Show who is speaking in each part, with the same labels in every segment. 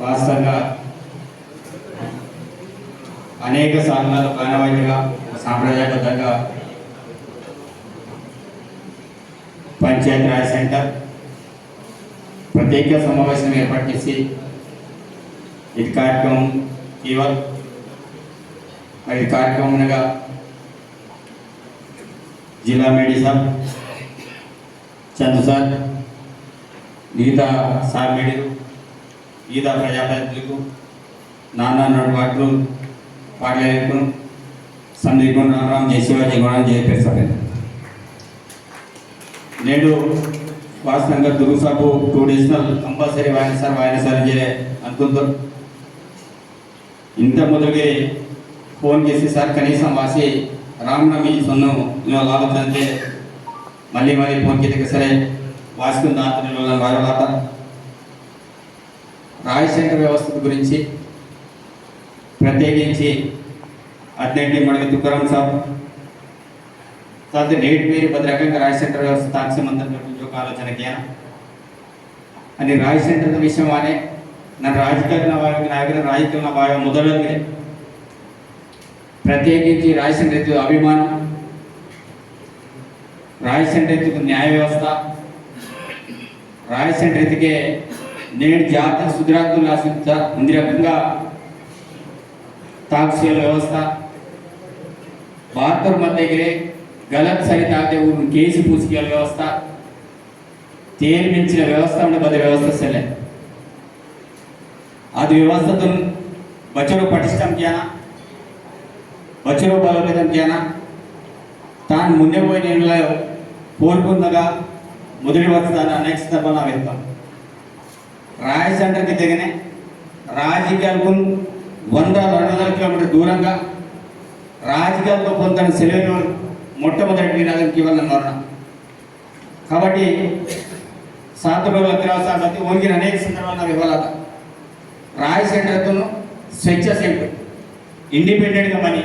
Speaker 1: రాష్ట్రంగా అనేక సాధనాలు ప్రాణవాయుగా సాంప్రదాయబద్ధంగా పంచాయతీ రాజ్ సెంటర్ ప్రత్యేక సమావేశం ఏర్పాటు చేసి ఇది కార్యక్రమం కేవలం మరి కార్యక్రమంగా జిల్లా మేడి సార్ చంద్ర సార్ మిగతా సార్ మేడీలు మిగతా ప్రజాప్రతినిధులకు నాన్న నడుబాట్లు పాడలేకు సందీపం రామరామ్ జయశివాజీ గుణం జయపేశారు నేడు వాస్తవంగా దురుసాపు టూ డేస్నల్ కంపల్సరీ వాయిన సార్ అని అనుకుంటారు ఇంత మొదలుగా ఫోన్ చేసి సార్ కనీసం వాసి రామనవమి సొన్ను లాభం అంటే మళ్ళీ మళ్ళీ ఫోన్ చేతికి సరే వాసుకుని దాంతో వారి రాజశేఖర వ్యవస్థ గురించి ప్రత్యేకించి అద్దంటి మనకి తుకారాం సాబ్ తర్వాత నేటి పేరు పది రకంగా రాజశేఖర వ్యవస్థ తాక్షమంతం గురించి ఒక ఆలోచన జ్ఞానం అని రాజశేఖర విషయం అనే ನನ್ನ ರಾಜಕೀಯ ನಾಯಕರ ರಾಜಕೀಯ ಭಾವ ಮೊದಲನೇ ప్రత్యేకించి రాయసిన రైతు అభిమానం రాయసిన రైతుకు న్యాయ వ్యవస్థ రాయసిన రైతుకే నేడు జాతీయ సుగ్రాంతులు రాసిన ఇంది రకంగా తాక్సీల వ్యవస్థ. బార్తూర్ మధ్యగిరే గలత్ సరితాతే ఊరు కేసు పూసుకేల వ్యవస్థ. తೇರಿ ಮಿಂಚಿನ ವ್ಯವಸ್ಥೆ ಉಂಟು ಬದ ವ್ಯವಸ್ಥೆ ಸೆಲೆ ಅದು ವ್ಯವಸ್ಥೆ ಬಚ್ಚರು ಪಟಿಷ್ಠಂ ಜ್ಞಾನ బచ్చరో బలోపేతం చేయన తాను ముందే పోయిన కోరుకుందగా మొదటి వస్తాను నెక్స్ట్ తప్పన వెళ్తాను. రాయ సెంటర్కి దిగనే రాజకీయాలకు వంద రెండు వందల కిలోమీటర్ దూరంగా రాజకీయాలతో పొందిన సెలవులు మొట్టమొదటి నగరికి మరణం కాబట్టి సాంతపల్లి అత్యవసరాలు ఓంగిన అనేక సందర్భాలు నాకు ఇవ్వాలట. రాయ సెంటర్తో స్వచ్ఛ సెంటర్ ఇండిపెండెంట్గా మని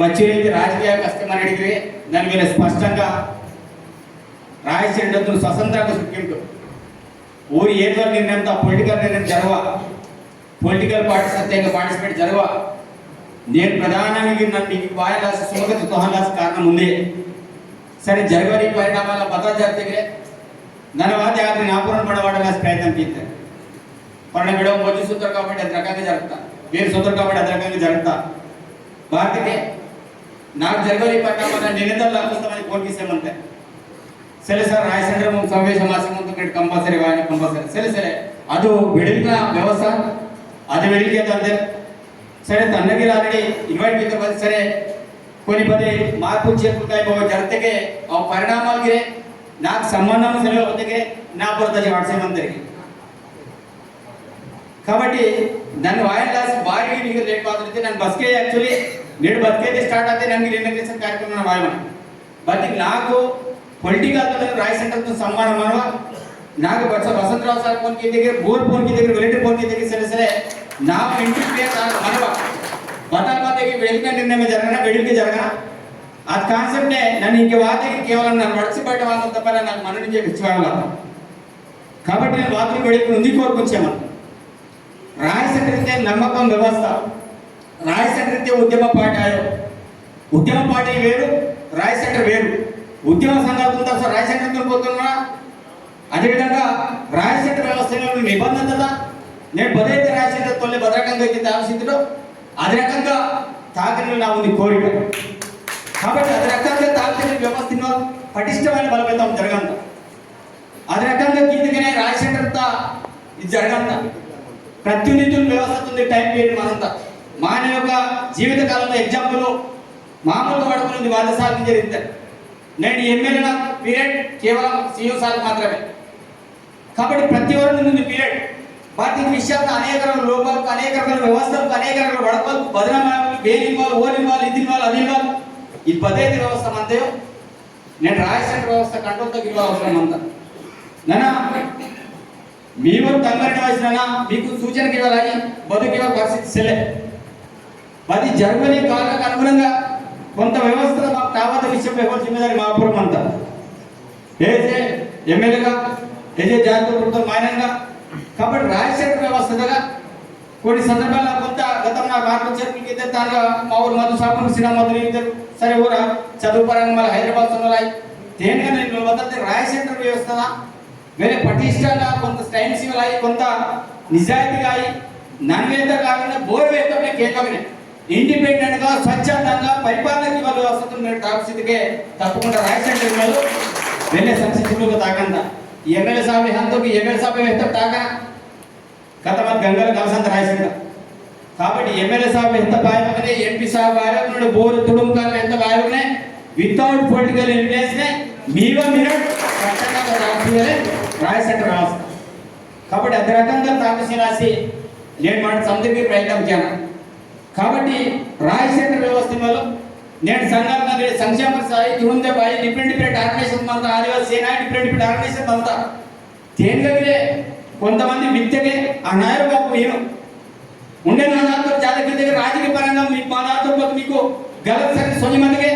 Speaker 1: వచ్చేది రాజకీయ కష్టమని అడిగితే దాని మీద స్పష్టంగా రాయ సెంటర్తో స్వతంత్రంగా సుప్రీంకోర్టు ఊరి ఏదో నిర్ణయంతో పొలిటికల్ నిర్ణయం జరగ పొలిటికల్ పార్టీస్ అంతేగా పార్టిసిపేట్ జరగ నేను ప్రధానంగా నన్ను వాయలాస సుమగత తోహలాస కారణం ఉంది. సరే జరగని పరిణామాల భద్రత జరిగే ధనవాద యాత్రని ఆపురం పడవాడడానికి ప్రయత్నం చేస్తారు పడ మేడం మొదటి సూత్రం కాబట్టి అది రకంగా జరుగుతా. వేరు సూత్రం కాబట్టి అది రకంగా జరుగుతా. భారతీయ నాకు జరగని పరిణామాలను నిరంతరం లాభిస్తామని కోర్టు ಸರಿ ಸರ್ ರಾಯಸಂಡ್ರೆ ಒಂದು ಸಮಾವೇಶ ಮಾಸಿಕ ಒಂದು ಕಡೆ ಕಂಪಲ್ಸರಿ ವಾಯನ ಕಂಪಲ್ಸರಿ ಸರಿ ಸರಿ ಅದು ಬೆಳಿಗ್ನ ವ್ಯವಸ್ಥೆ ಅದು ಬೆಳಿಗ್ಗೆ ತಂದೆ ಸರಿ ತನ್ನಗಿಲ್ಲ ಆಲ್ರೆಡಿ ಇನ್ವೈಟ್ ಬಿದ್ದ ಬಂದ ಸರಿ ಕೊನೆ ಬದಿ ಮಾತು ಚೇರ್ಕೊಳ್ತಾಯಿರುವ ಜನತೆಗೆ ಅವು ಪರಿಣಾಮ ಆಗಿದೆ ನಾಲ್ಕು ಸಂಬಂಧ ಸರಿ ಹೊತ್ತಿಗೆ ನಾ ಬರ್ತದೆ ವಾಟ್ಸಪ್ ಅಂತರಿಗೆ ಕಬಡ್ಡಿ ನನ್ನ ವಾಯನ್ ಲಾಸ್ ಬಾರಿ ನೀವು ಲೇಟ್ ಮಾತಾಡ್ತೀನಿ ನನ್ನ ಬಸ್ಗೆ ಆ್ಯಕ್ಚುಲಿ ನೀಡು ಬಸ್ಗೆ ಸ್ಟಾರ್ಟ್ ಆದ್ರೆ ನನಗೆ ರಿನಗ್ರೇಷನ್ ಕಾರ್ಯಕ್ರಮ ವಾಯ್ ಮಾಡಿ ಬಟ್ ನಾಲ್ಕು పొలిటికల్ రాయ్ సెంటర్తో సమానం అనవ? నాకు బస్ వసంతరావు సార్ ఫోన్ దగ్గర బోర్ ఫోన్ దగ్గర వెలిటి ఫోన్ దగ్గర సరే సరే నా ఇంటి పేరు మనవ బతాల్ వెళ్ళిన వెలిగిన నిర్ణయం జరగన? వెడికి జరగన? ఆ కాన్సెప్ట్ నన్ను ఇంక వాతకి కేవలం నన్ను వడిసి బయట వాళ్ళ తప్ప నాకు మన నుంచి ఇచ్చేవాళ్ళ కాబట్టి నేను వాతకి వెళ్ళి ఉంది కోరుకొచ్చామని రాయసంటే నమ్మకం వ్యవస్థ. రాయసంటే ఉద్యమ పార్టీ ఉద్యమ పార్టీ వేరు రాయసెంటర్ వేరు. ఉద్యమ సంఘాలతో అసలు రాయసెంటర్ పోతున్నా అదేవిధంగా రాయసెంటర్ వ్యవస్థలో నిబంధనల నేను బదైతే రాయసెంటర్ తొలి భద్రకంగా అయితే ఆలోచించడం అదే రకంగా తాకిన నా ఉంది కోరిక. కాబట్టి అది రకంగా తాకిన వ్యవస్థను పటిష్టమైన బలపడతాం జరగంత అది రకంగా గీతగానే రాజశేఖరత ఇది జరగంత ప్రతినిధుల వ్యవస్థ ఉంది టైం పీరియడ్ మనంతా. మానవ యొక్క జీవితకాలంలో ఎగ్జాంపుల్ మామూలుగా పడుకున్నది వంద సార్లు జరిగింది. నేను ఎమ్మెల్యేల పీరియడ్ కేవలం సీఎం సార్ మాత్రమే. కాబట్టి ప్రతి ఒక్కరి నుండి పీరియడ్. వాటి విషయాలు అనేక రకాల లోపాలకు అనేక రకాల వ్యవస్థలకు అనేక రకాల వడపలకు బదనమాలకు వేలివ్వాలి ఓలివ్వాలి ఇది ఇవ్వాలి అది ఇవ్వాలి ఈ పదహైదు వ్యవస్థ అంతే నేను రాజశేఖర వ్యవస్థ కంట్రోల్ తగ్గిలో అవసరం అంత. నైనా మేము తంగరిన వయసునా మీకు సూచనకి ఇవ్వాలి బతుకు ఇవ్వాలి పరిస్థితి సెలే అది జర్మనీ కాలకు అనుగుణంగా కొంత వ్యవస్థలో మాకు కావాల్సిన విషయం ఎవరు జిమ్మేదారి మాపురం అంతా. ఏదైతే ఎమ్మెల్యేగా ఏదైతే జాతీయ ప్రభుత్వం మాయనంగా కాబట్టి రాజశేఖర వ్యవస్థగా కొన్ని సందర్భాల్లో కొంత గతం నా మార్పు చెరువులకి అయితే దానిగా మా ఊరు మధు సాపు శ్రీరా మధులు ఇద్దరు? సరే ఊర? చదువు పరంగా మళ్ళీ హైదరాబాద్ ఉన్నాయి దేనిగా నేను వద్దతే రాయ సెంటర్ వ్యవస్థ వేరే పటిష్టంగా కొంత స్టైల్ అయ్యి కొంత నిజాయితీగా అయ్యి నన్వేత కాకుండా బోర్ వేతమే కేంద్రమే ఇండిపెండెంట్గా స్వచ్ఛందంగా పరిపాలనకి వాళ్ళు వస్తున్న స్థితికే తప్పకుండా రాయ సెంటర్ వాళ్ళు వెళ్ళే సంస్థలు తాకంత. ఎమ్మెల్యే సాబ్ హంతకు ఎమ్మెల్యే సాబ్ వేస్తే తాక. కథ మన గంగలు కలసంత రాసింద కాబట్టి ఎమ్మెల్యే సాబ్ ఎంత బాయమనే ఎంపీ సాబ్ బాయమనే బోరు తుడుముకాలు ఎంత బాయమనే వితౌట్ పొలిటికల్ ఇన్ఫ్లుయెన్స్ మీలో మీరు మినిట్ స్పష్టంగా రాష్ట్రీయ రాయ కాబట్టి అది రకంగా తాపసి రాసి నేను మాట సందర్భి ప్రయత్నం చేయాలి. కాబట్టి రాజశేఖర వ్యవస్థలో నేను సంఘాలు సంక్షేమ సాయి తిరుందే బాయి డిఫరెంట్ డిఫరెంట్ ఆర్గనైజేషన్ అంతా Adivasi Sena different different organisation అంతా తేలికగా కొంతమంది విద్యకే ఆ నాయకు బాబు ఉండే నా దాంతో చాలా కింద రాజకీయ పరంగా మీ మా దాంతో మీకు గలత్ సరే సొంత మందికే.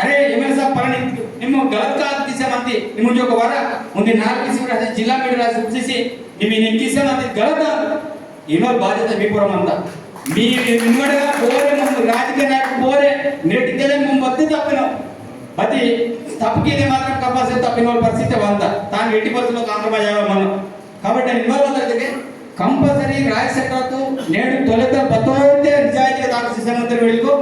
Speaker 1: అరే ఎమ్మెల్యే సాబ్ పని మేము గలత్ కాదు తీసామంది మేము ఒక వర ఉంది నాలుగు తీసుకు జిల్లా మీద రాసి వచ్చేసి మేము నేను తీసామంది గలత్ ఏమో బాధ్యత విపురం అంతా. మీ నిమ్మడగా పోరే ముందు రాజకీయ నాయకుడు పోరే నెట్టిదే ముందు బతి తప్పిన. అది తప్పుకి మాత్రం కంపల్సరీ తప్పిన వాళ్ళ పరిస్థితి వంద. తాను ఎట్టి పరిస్థితుల్లో కాంప్రమైజ్ మనం కాబట్టి ఇన్వాల్వ్ అవుతుంది కంపల్సరీ రాజశేఖరతో నేడు తొలుత బతోతే నిజాయితీగా తాకు శిశమంతరి వెళ్ళుకో.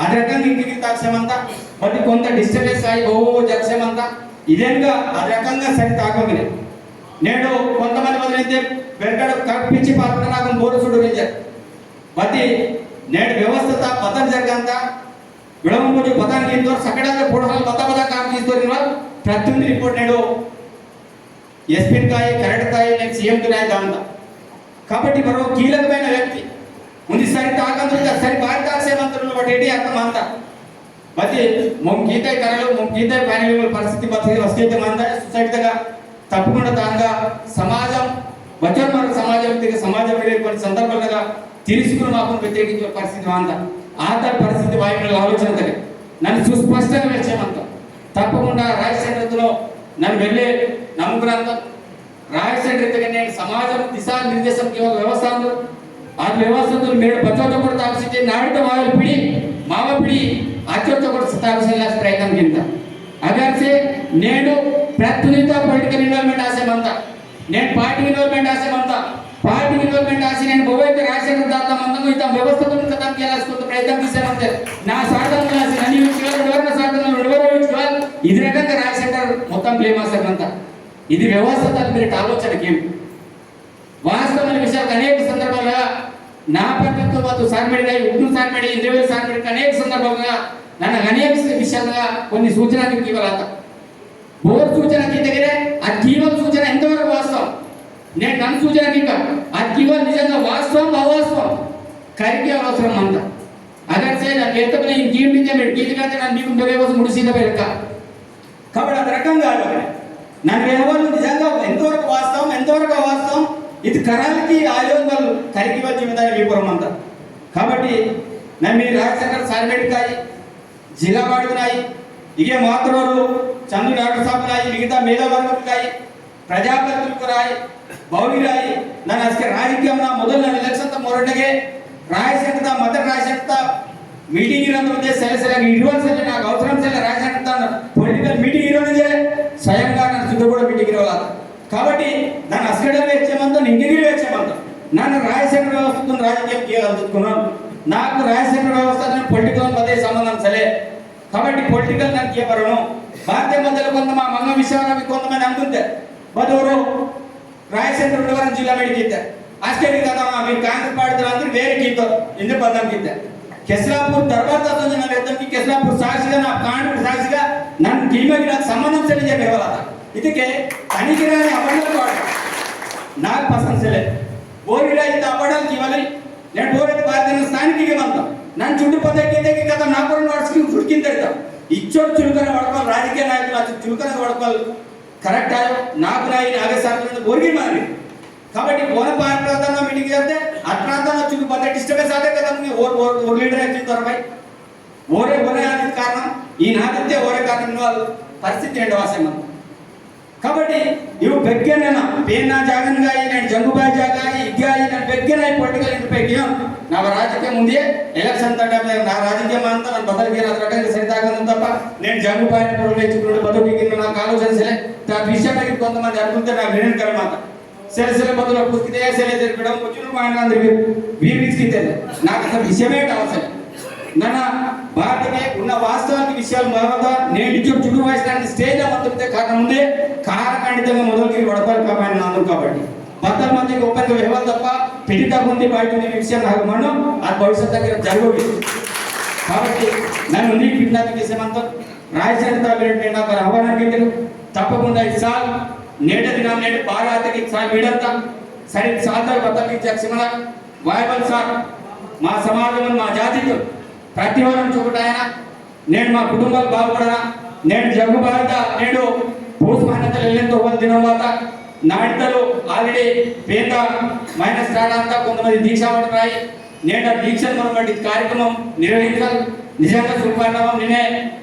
Speaker 1: ఆ రకంగా ఇంటికి తాక్షమంతా బట్ కొంత డిస్టర్బెన్స్ అయ్యి ఓ జక్షమంతా ఇదేంగా ఆ రకంగా సరి తాకమని నేడు కొంతమంది మొదలైతే వెనకడ కప్పించి పాత్ర నాకు బోరసుడు రేంజర్ ಬತ್ತಿ ನೇಡ್ ವ್ಯವಸ್ಥಿತ ಪತನ ಜರ್ಗಂತ ವಿಳಂಬುಜಿ ಪತನ ಕಿಂತೋರ್ ಸಕಡಾದ ಪೋಡಹಲ್ ಬತ ಬತ ಕಾಮ್ ಕಿಂತೋರ್ ಇನ್ವಾ ಪ್ರತಿಯೊಂದು ರಿಪೋರ್ಟ್ నేడు ఎస్పిన్ కాయ కరెక్ట్ కాయ నేను సీఎం దురాయి దాంత కాబట్టి మరో కీలకమైన వ్యక్తి ఉంది సరి తాకంతులు సరి భారత సేవంతులు బట్టి ఏంటి అర్థం అంత ಮತ್ತೆ మొమ్ గీతాయి కరలు మొమ్ గీతాయి పైన పరిస్థితి పరిస్థితి వస్తే మంద సొసైటీగా తప్పకుండా తానుగా సమాజం వచన సమాజం దిగ సమాజం కొన్ని తెలుసుకుని నాకు వ్యతిరేకించిన పరిస్థితి అంత ఆత పరిస్థితి వాయువుల ఆలోచన తగ్గి నన్ను సుస్పష్టంగా వేసేమంత. తప్పకుండా రాజశేఖరలో నన్ను వెళ్ళే నమ్ముకున్నంత. రాజశేఖర నేను సమాజం దిశా నిర్దేశం కేవలం వ్యవస్థలు. ఆ వ్యవస్థలు మీరు భద్రత కూడా స్థాపించే నాడు మావల పిడి మామ పిడి అత్యంత కూడా స్థాపించేలా ప్రయత్నం కింద. అగర్సే నేను ప్రతినిధితో పొలిటికల్ ఇన్వాల్వ్మెంట్ ఆశయమంతా నేను పార్టీ ఇన్వాల్వ్మెంట్ ఆశయమంతా పార్టీ ఇన్వాల్వ్మెంట్ ఆసి నేను భవిష్యత్తు రాజశేఖర దాత మందము ఇత వ్యవస్థతో కథం చేయాల్సుకుంటూ ప్రయత్నం చేశామంతే నా సాధనలు ఆసి నన్ను విచ్చుకోవాలి ఎవరైనా సాధనలు ఎవరో విచ్చుకోవాలి ఇది రకంగా రాజశేఖర్ మొత్తం బ్లేమ్ ఆసారంతా ఇది వ్యవస్థ మీరు ఆలోచనకి ఏమి వాస్తవమైన విషయాలు అనేక సందర్భాలుగా నా పద్ధతితో పాటు సార్మేడిగా ఉర్దూ సార్మేడి ఇంద్రవేల్ సార్మేడి అనేక సందర్భంగా నన్ను అనేక విషయాలుగా కొన్ని సూచనలు ఇవ్వాలత బోర్ సూచన దగ్గరే ఆ కీవల్ సూచన ఎంతవరకు వాస్తవం నేను కన్ఫ్యూజన్ ఇంకా. అది ఇవ్వాలి నిజంగా వాస్తవం అవాస్తవం. కరికి అవసరం అంత. అదే నాకు లేకపోతే నేను జీవించే మీరు గీతకంటే నన్ను మీకు మీరే కోసం ముడిసీద పెడక కాబట్టి అది రకంగా కాదు నన్ను వ్యవహారం నిజంగా ఎంతవరకు వాస్తవం ఎంతవరకు అవాస్తవం? ఇది కరాలకి ఆయోగాలు కరికి వచ్చి విధానం విపురం అంత. కాబట్టి నన్ను మీరు రాజశేఖర్ సార్బెడ్కాయి జిల్లా వాడుకున్నాయి ఇకే మాత్రవారు చంద్రుడు అడసాపునాయి మిగతా మేధావర్గులకాయి ప్రజాప్రతినిధులకు రాయి ಬಾವಿರಾಯಿ ನಾನು ಅಷ್ಟೇ ರಾಜಕೀಯ ಮೊದಲು ನಾನು ಎಲೆಕ್ಷನ್ ತಗೊಂಡೆಗೆ ರಾಯಶಕ್ತ ಮತ ರಾಯಶಕ್ತ. ಮೀಟಿಂಗ್ ಇರೋದ್ರೆ ಸರಿ ಸರಿ ಇಡುವಂತ ಸರಿ ನಾನು ಗೌತಮ್ ಸರಿ ರಾಯಶಕ್ತ ಪೊಲಿಟಿಕಲ್ ಮೀಟಿಂಗ್ ಇರೋದಿದೆ. ಸ್ವಯಂಗಾ ನಾನು ಸುದ್ದಿಗಳು ಮೀಟಿಂಗ್ ಇರೋಲ್ಲ ಕಾಬಟ್ಟಿ ನಾನು ಅಸ್ಕಡೆ ಹೆಚ್ಚೆ ಬಂತು ನಿಂಗಿಗೆ ಹೆಚ್ಚೆ ಬಂತು. ನಾನು ರಾಯಶಕ್ತ ವ್ಯವಸ್ಥೆ ರಾಜಕೀಯಕ್ಕೆ ಅಂತಕೊಂಡು ನಾನು ರಾಯಶಕ್ತ ವ್ಯವಸ್ಥೆ ಪೊಲಿಟಿಕಲ್ ಮತ್ತೆ ಸಂಬಂಧ ಸಲೇ. ಕಾಬಟ್ಟಿ ಪೊಲಿಟಿಕಲ್ ನಾನು ಕೇಬರನು ಮಾಧ್ಯಮದಲ್ಲಿ ಒಂದು ಮಂಗ ವಿಚಾರ ಅಂತ ಒಂದು ಮೇಲೆ ಅಂತಂತೆ ಬದವರು ರಾಯಚಂದ್ರ ಉಳ್ಳವರನ್ನು ಜಿಲ್ಲಾ ಮೇಡಿಕಿದ್ದೆ ಅಷ್ಟೇ ನಾವು మీరు కాంగ్రెస్ పార్టీ అందరూ వేరే గీతం ఎందుకు బదం కింద కెస్లాపూర్ తర్వాత నా వ్యక్తంకి కెస్లాపూర్ సాక్షిగా నా కాంగ్రెస్ సాక్షిగా నన్ను టీమకి నాకు సంబంధం సరి చెప్పి ఇవ్వాలి ಇದಕ್ಕೆ ತನಿಖೆಗಾಗಿ ಅವಡಲ್ ಮಾಡಿ నాకు పసంసలే ఓరిడా ఇంత అవడాలు ఇవ్వాలి నేను ఓరైతే భారతీయ స్థానికగా ಬಂತ ನನ್ನ చుట్టుపక్కలకి కదా నా కూడా నడుచుకుని చుడికింద ఇచ్చోడు చురుకన వాడుకోవాలి రాజకీయ నాయకులు చురుకన వాడుకోవాలి కరెక్టా? నాకు నా రాయి నాగేశ్వర ఒరిగి మారి. కాబట్టి ఓన ప్రాంతంలో మీటింగ్ చేస్తే ఆ ప్రాంతంలో వచ్చి పెద్ద డిస్టర్బెన్స్ అదే కదా ఓర్ లీడర్ వచ్చిన తర్వాత ఓరే ఓరే అనేది కారణం. ఈ నాదితే ఓరే కారణం. వాళ్ళు పరిస్థితి ఏంటి వాసన కాబట్టి ఇవి బెగ్గేనా పేనా జాగన్ కానీ నేను జంగుబాయ్ జాగా ఇగ్గా నేను బెగ్గేనా పొట్టుకలు ఇంటి బెగ్గియం నా రాజకీయం ఉంది ఎలక్షన్ తగ్గ నా రాజకీయం అంతా నన్ను బదలిగిన రకంగా సరిదాగను తప్ప నేను జంగుబాయ్ పురవేచుకున్నాడు బతుకిగిన నాకు ఆలోచన సరే నా విషయమై కొంతమంది అనుకుంటే నాకు వినను కరమాట సరే సరే బదులు పుస్తకం సరే తిరగడం వచ్చిన మా అందరికీ వీరికి నాకు అసలు విషయమే కావాలి మన భారతమే ఉన్న వాస్తవానికి విషయాలు మరొక నేను నిత్యం చుట్టూ వయసు స్టేజ్ మొత్తం కారణం ఉంది. కారణఖండితంగా మొదలుకి వడపాలి కాబట్టి నాదు కాబట్టి. పంతొమ్మిది మందికి ఒప్పందం ఇవ్వాలి తప్ప పెళ్ళిగా ఉంది బయట ఉంది విషయం నాకు మనం ఆ భవిష్యత్ దగ్గర జరగదు కాబట్టి నన్ను నీకు విజ్ఞాపం చేసేమంత రాయచంద్ర నాకు ఆహ్వానం పెట్టారు తప్పకుండా ఈసారి నేట దినం నేటి భారతకి సార్ వీడంతా. సరే సార్ బతకి చక్షమణ వాయబల్ సార్ మా సమాజం మా జాతితో ప్రతివారం చూపుటాయన నేను మా కుటుంబాలు బాగుపడనా నేను జగ్గు భారత నేడు భూస్మాన్యతలు వెళ్ళేంత ఒక దినం తర్వాత నాడితలు ఆల్రెడీ పేద మైనస్ రావడంతా కొంతమంది దీక్ష పడుతున్నాయి. నేను ఆ దీక్షను కార్యక్రమం నిర్వహించాలి. నిజంగా శుభపరిణామం నేనే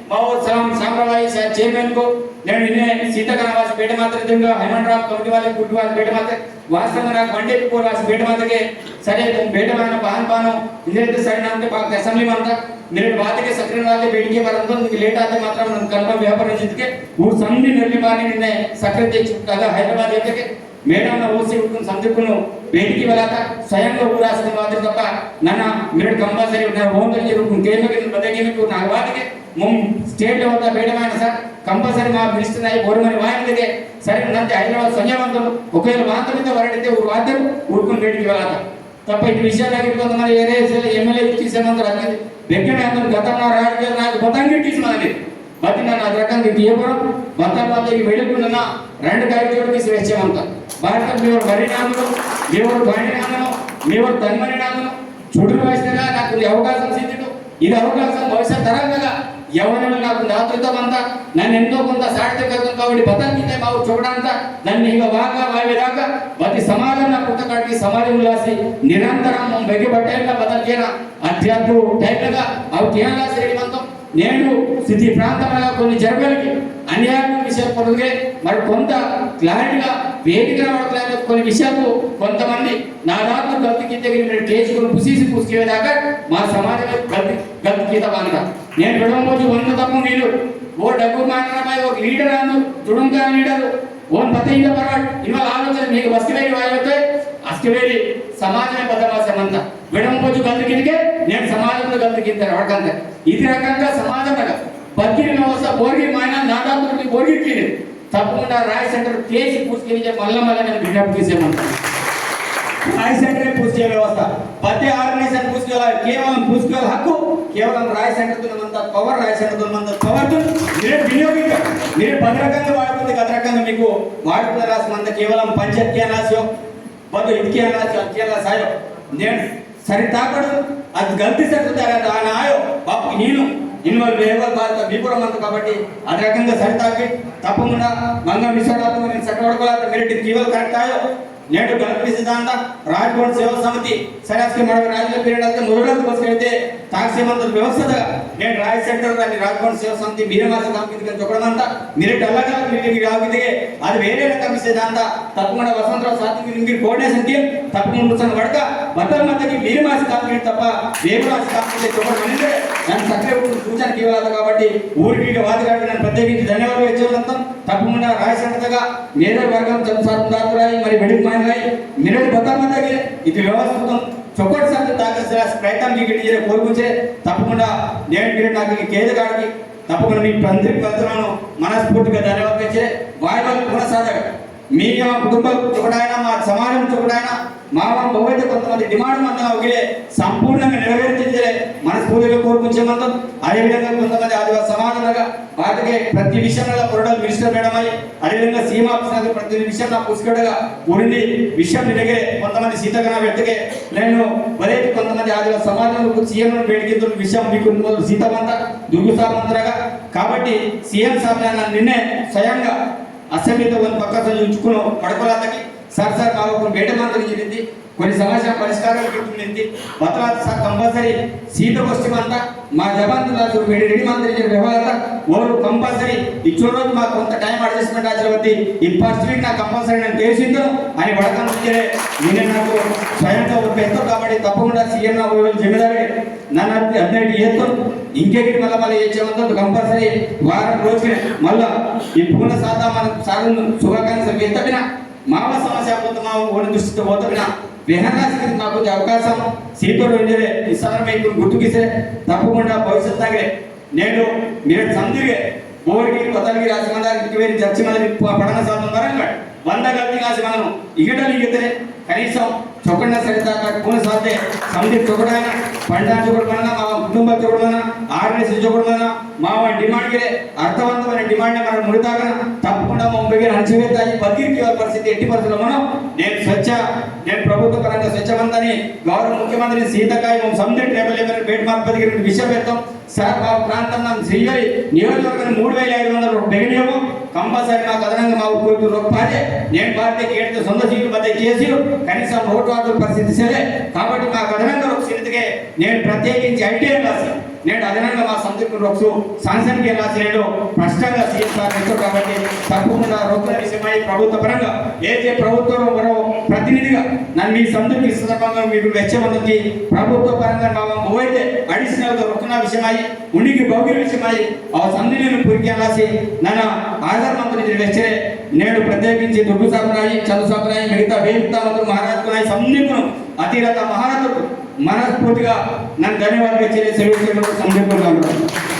Speaker 1: మా ఊరు సలాం సాంప్రదాయ చైర్మన్కు నేను నిన్నే సీతాకాలవాసి పేట మాత్రದಿಂದ హైమండ్రావు కమిటీ వాళ్ళకి గుడ్డు వాళ్ళ పేట మాత్ర వాస్తవంగా నాకు వండేటి కూడా వాసి పేట మాత్రకే. సరే పేట మన పాన్ పానం ఇదైతే సరే అంటే బాగా అసెంబ్లీ అంతా. మీరు బాధ్యత సక్రియ వాళ్ళే ಬೇಡಿಕೆ ಬರಂತ ನಿಮಗೆ ಲೇಟ್ ಆದ ಮಾತ್ರ ನಮ್ಮ ಕಲ್ಪ ವ್ಯಾಪಾರ ಜೊತೆಗೆ ಊರು ಸಂಧಿ ನಿರ್ಮಾಣ ನಿನ್ನೆ ಸಕ್ರಿಯ ಚಿಕ್ಕಾಗ ಹೈದರಾಬಾದ್ ಜೊತೆಗೆ మేడంలో ఓసి ఉంటుంది సందర్భంలో బయటికి వెళ్ళాక స్వయంగా ఊరాసిన మాత్రం తప్ప నాన్న మీరు కంపల్సరీ ఉన్నారు హోంవర్క్ జరుగుతుంది కేంద్ర బద్దకి నాకు వాటికి. స్టేట్ వద్ద వేయడమైన సార్. కంపల్సరీగా పిలుస్తున్నాయి గోరుమని వాయిందే సరే నంతే హైదరాబాద్ సంజయవంతులు ఒకవేళ మాత్రమే వరడితే ఊరు వాద్దరు ఊరుకుని తప్ప ఇటు విషయాలు దగ్గరికి కొంతమంది ఏదైతే ఎమ్మెల్యే తీసేమంతా అది వెంకట అందరం గతంలో రాజకీయ నాయకు మొత్తానికి తీసుకున్నది మరి నన్ను అది రకంగా తీయపడం మొత్తానికి వెళ్ళకుండా రెండు కార్యక్రమాలు తీసి వేసేమంతా భారత మీరు పరిణామం మీరు పరిణామం మీరు తన పరిణామం చుట్టూ వేసినగా నాకు అవకాశం సిద్ధిడు ఇది అవకాశం భవిష్యత్ తరంగా ఎవరైనా నాకు దాతృత్వం అంతా నన్ను ఎంతో కొంత సార్థకత్వం కాబట్టి బతకితే మా చూడడంతా నన్ను ఇక బాగా వావిరాక ప్రతి సమాజం నా పుట్టకాడికి సమాజం లాసి నిరంతరం బెగ్గిబట్టేళ్ళ బతకేన? అధ్యాత్మ టైట్లుగా అవి కేరళ శ్రీమంతం నేను స్థితి ప్రాంతంలో కొన్ని జరగలిగి అన్యాయం విషయం పొందుగే మరి కొంత క్లారిటీగా వేదిక రావట్లేదు. కొన్ని విషయాలు కొంతమంది నాదాత్మ దాంట్లో గల్తీ కింద మీరు కేసుకుని పుసీసి పుసుకేదాకా మా సమాజంలో గల్తి గల్తీ గీత బాగా నేను విడవబోజు వంద తప్పు నీళ్ళు. ఓ డబ్బు మాట్లాడబాయి ఒక లీడర్ అను తుడుంకా లీడర్. ఓన్ పతైంద పర్వాడు ఇవాళ ఆలోచన మీకు వస్తువేడి వాయితే అస్కివేరి సమాజమే బద్దమాసమంత విడవ రోజు గల్తీ కిందకే నేను సమాజంలో గల్తీ కింద రావకంత ఇది రకంగా సమాజంగా బతికిన వ్యవస్థ బోర్గి మాయన నాదాపురికి బోర్గికి తప్పకుండా రాయ్ సెంటర్ కేసి చేయించే మళ్ళా మళ్ళీ నేను విజ్ఞప్తి చేసేమంటాను రాయ్ సెంటర్ చేయ వ్యవస్థ. ప్రతి ఆర్గనైజేషన్ పూసుకోవాలి కేవలం పూసుకోవాలి హక్కు కేవలం రాయ్ సెంటర్ ఉన్నంత పవర్ రాయ్ సెంటర్ ఉన్నంత పవర్ మీరు వినియోగించారు మీరు పది రకంగా వాడుకుంది గత రకంగా మీకు వాడుకున్న రాసినంత కేవలం పంచాయతీ అనాశయం బదు ఇదికే అనాశయం అదికే అనాశయం నేను సరి తాకడు అది గల్తీ సరితారా ఆయన ఆయో బాపు నేను ఇన్వాల్వ్ ఎవరు బాధ్యత విపురం అంత కాబట్టి ఆ రకంగా సరితాకి తప్పకుండా మంగ విశ్వనాథం నేను సకవడకోవాలి మెరిట్ జీవలు కట్టాయో నేడు గల్పి సిద్ధాంత రాజ్కోట్ సేవా సమితి సరస్కి మడవ రాజకీయ పీరియడ్ మురుగలకు బస్కెళ్తే తాక్షేమంత వ్యవస్థగా నేను రాయ్ సెంటర్ దాన్ని రాజ్కోట్ సేవా సమితి మీరమాస కంపెనీ చూడమంతా మీరు డల్లగా మీరు ఆగితే అది వేరే రకం సిద్ధాంత. తప్పకుండా వసంతరావు సాత్విక మీరు కోఆర్డినేషన్ టీం తప్పకుండా కూర్చొని పడక బట్టల మధ్యకి మీరమాస కంపెనీ తప్ప వేమరాస కంపెనీ చూడమని నన్ను సక్రియ సూచనకి ఇవ్వాలి కాబట్టి ఊరికి వాదిరాడు నన్ను ప్రత్యేకించి ధన్యవాదాలు ఇచ్చేదంతా తప్పకుండా రాయసంతగా మేరే వర్గం చంద్రసారాయి మరి వెడికి మాయనాయి మీరు బతామతగి ఇది వ్యవస్థం చొక్కటి సంత తాకసిన ప్రయత్నం మీకు ఇచ్చే కోరుకుంచే తప్పకుండా నేను మీరు నాకు ఈ కేదగాడికి తప్పకుండా మీ అందరికి పంతులను మనస్ఫూర్తిగా ధన్యవాదాలు ఇచ్చే వాయువులు కొనసాగ మీ కుటుంబం ఒకటైనా మా సమాజం ఒకటైనా మా మా కొంతమంది డిమాండ్ మందం ఒకే సంపూర్ణంగా నెరవేర్చించే మనస్ఫూర్తిగా కోరుకుంచే అదేవిధంగా కొంతమంది ఆదివాసీ సమానంగా వాటికి ప్రతి విషయంలో పొరడలు మినిస్టర్ మేడమై అదేవిధంగా సీమా ఆఫీసర్ ప్రతి విషయంలో పుష్కడగా ఉండి విషయం నిడిగే కొంతమంది సీతగా వ్యక్తికి నేను వరేటి కొంతమంది ఆదివాసీ సమాజంలో సీఎం వేడికి విషయం మీకు సీతమంత దుర్గుసామంతరగా కాబట్టి సీఎం సాబ్ నిన్నే స్వయంగా అసెంబ్లీతో పక్కన ఉంచుకుని పడుకోలేదని సార్ సార్ మాకు ఒక వేట మందులు చెప్పింది కొన్ని సమస్య పరిష్కారాలు చెప్పింది తర్వాత సార్ కంపల్సరీ సీటు వస్తామంతా మా జవాన్లు రెడీ మందులు జరిగిన వ్యవహారం ఓరు కంపల్సరీ. ఇచ్చే రోజు మాకు కొంత టైం అడ్జస్ట్మెంట్ ఆచరవద్ది ఈ ఫస్ట్ వీక్ నాకు కంపల్సరీ నేను చేసిందో అని వడకం వడకంటే నేను నాకు స్వయంతో ఒక పెద్ద కాబట్టి తప్పకుండా సీఎం నాకు జమీదారే నన్ను అన్నట్టు చేస్తాను ఇంకేటి మళ్ళీ మళ్ళీ ఏ చేసేవంతా కంపల్సరీ వారం రోజుకి మళ్ళీ ఈ పూర్ణ సాధా మనం సాధన శుభాకాంక్షలు ఎంత మావ సమస్య పోతే మా ఓడి దృష్టితో పోతపిన విహరణానికి మాకు ఈ అవకాశం సీపర్ ఉండేదే ఈ సందర్భం ఇప్పుడు గుర్తుకిస్తే తప్పకుండా భవిష్యత్ దగ్గరే నేను మీరు సందిగే ఊరికి కొత్తకి రాజమందారికి వేరే చర్చి మంది పడన సాధన వరంగల్ వంద గల్తి కాసి మనం ఇగటలు ఇగితే కనీసం చొక్కన సరిత పూన సాధ్య సమితి చొక్కడైన పండా చొక్కడమైనా మా కుటుంబ చొక్కడమైనా ఆర్ఎస్ చొక్కడమైనా మా డిమాండ్ గిరే అర్థవంతమైన డిమాండ్ మనం ముడిదాగా తప్పకుండా మా ముందుగా అణచివేతాయి బతికి పరిస్థితి ఎట్టి పరిస్థితుల్లో మనం? నేను స్వచ్ఛ నేను ప్రభుత్వ పరంగా స్వచ్ఛమందని గౌరవ ముఖ్యమంత్రి సీతకాయ మా సమితి ట్రైబల్ లేబర్ బేట్ మార్పతి విషయం పెడతాం సార్ మా ప్రాంతం నా శ్రీగారి నియోజకవర్గం మూడు వేల ఐదు వందల బెగినేము కంపల్సరీ మాకు అదనంగా మా కోటి రూపాయలే నేను పార్టీ ఏడు సొంత సీట్లు బద్దలు చేసి కనీసం రోడ్డు వాటర్ పరిస్థితి సరే. కాబట్టి మాకు అదనంగా ఒక సీటుకే నేను ప్రత్యేకించి ఐటీఐ రాశాను నేను అదనంగా మా సంతృప్తి రొక్సు శాసనకి ఎలా చేయడో స్పష్టంగా సీఎం గారు చెప్పారు కాబట్టి తప్పకుండా రొక్కుల విషయమై ప్రభుత్వ పరంగా ఏదైతే ప్రభుత్వం మరో ప్రతినిధిగా నన్ను మీ సంతృప్తి సందర్భంగా మీరు వెచ్చమంది ప్రభుత్వ పరంగా మా ఓవైతే అడిషనల్గా రొక్కన రొక్కున విషయమై ఉనికి భౌగిక విషయమై ఆ సంధిని పురికి రాసి నన్ను ఆధార మంత్రి వెచ్చరే నేను ప్రత్యేకించి దుర్గు సాపునాయి చదువు సాపునాయి మిగతా వేదికలు మహారాజుకున్నాయి సందీపును అతిరథ మహారథుడు మనస్ఫూర్తిగా నన్ను ధన్యవాదాలు ఇచ్చే సందర్భంగా సందీపులు